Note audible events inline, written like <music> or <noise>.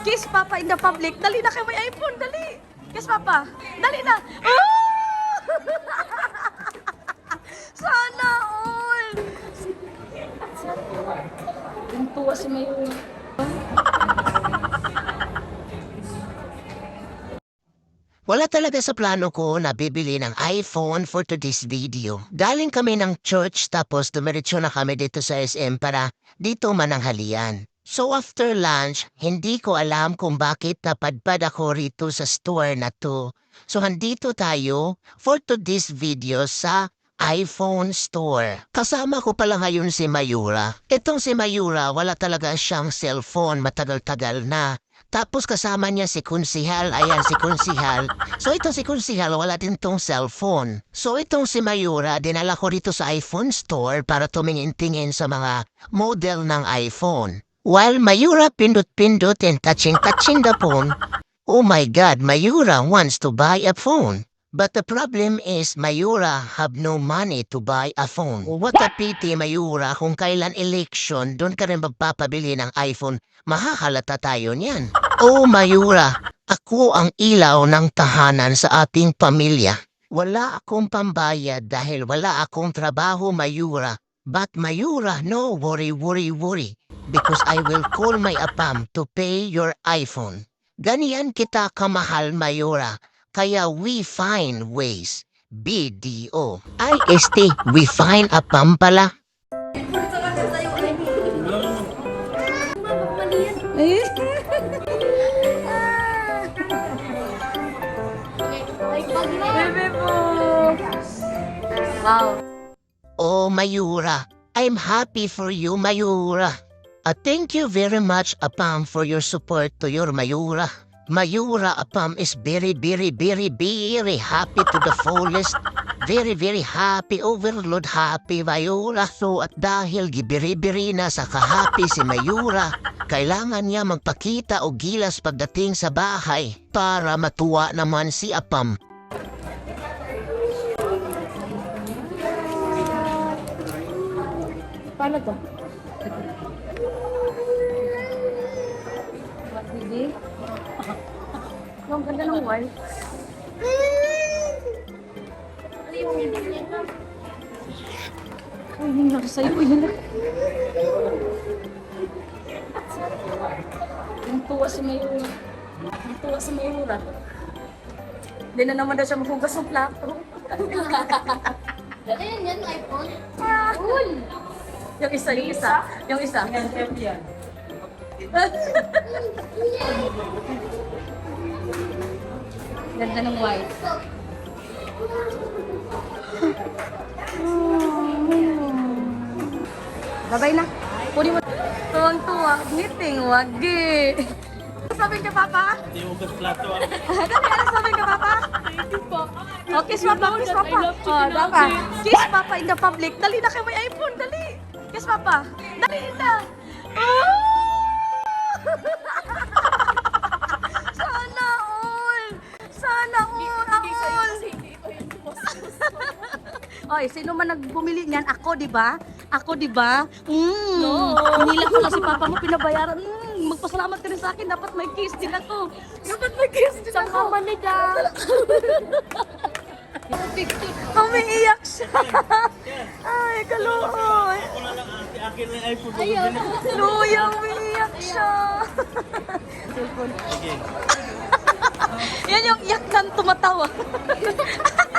Kiss Papa in the public. Dali na kayo may iPhone. Dali. Kiss Papa. Dali na. Oh! <laughs> Sana all. Yung tuwa si Mayura. Wala talaga sa plano ko na bibili ng iPhone for today's video. Daling kami ng church tapos dumiretso na kami dito sa SM para dito mananghalian. So after lunch, hindi ko alam kung bakit napadpad ako rito sa store na to. So handito tayo for today's video sa iPhone store. Kasama ko pala ngayon si Mayura. Itong si Mayura, wala talaga siyang cellphone matagal-tagal na. Tapos kasama niya si Kunsihal, ayan si Kunsihal. So itong si Kunsihal, wala din tong cellphone. So itong si Mayura, dinala ko rito sa iPhone store para tumingin-tingin sa mga model ng iPhone. While Mayura pindot-pindot and touching-touching the phone, oh my God, Mayura wants to buy a phone. But the problem is Mayura have no money to buy a phone. What a pity, Mayura, kung kailan election, doon ka rin magpapabili ng iPhone. Mahahalata tayo niyan. Oh, Mayura, ako ang ilaw ng tahanan sa ating pamilya. Wala akong pambayad dahil wala akong trabaho, Mayura. But Mayura, no worry, worry, worry. Because I will call my apam to pay your iPhone. Ganiyan kita kamahal, Mayura. Kaya we find ways. BDO. IST, we find a pampala. Bebe po. Wow. Oh, Mayura. I'm happy for you, Mayura. Uh, thank you very much, Apam, for your support to your Mayura. Mayura, Apam, is very, very, very, very happy to the fullest. Very, very happy, overload happy, Mayura. So, at dahil gibiri-biri na sa kahappy si Mayura, kailangan niya magpakita o gilas pagdating sa bahay para matuwa naman si Apam. Paano to? Ang ganda ng wife. Uy, hindi na sa'yo. Uy, hindi. Yung tuwa si Mayura. Yung tuwa si Mayura. Hindi na naman daw siya maghugas ng plato. Ayan yan, iPhone. Yung isa, yung isa. Yung isa. <laughs> Ganda ng white. <laughs> Babay na. Kunin mo. Tuwang-tuwa. Ngiting, wagi. Sabi ka, Papa? Hindi mo gas plato. Dali, ano sabi ka, Papa? Oh, kiss Papa, kiss Papa. Oh, Papa. Kiss Papa in the public. Dali na kayo may iPhone, dali. Kiss Papa. Dali na. Oh! Oy, sino man nagbumili niyan? Ako, di ba? Ako, di ba? Mm. No. Hinila ko na si Papa mo, pinabayaran. Mm, magpasalamat ka rin sa akin. Dapat may kiss din ako. Dapat may kiss din ako. Manida. <laughs> Umiiyak siya. Ay, kaluoy. Ako na lang ate, akin na yung iPhone. Ayaw. Luya, umiiyak siya. Yan yung iyak ng tumatawa. <laughs>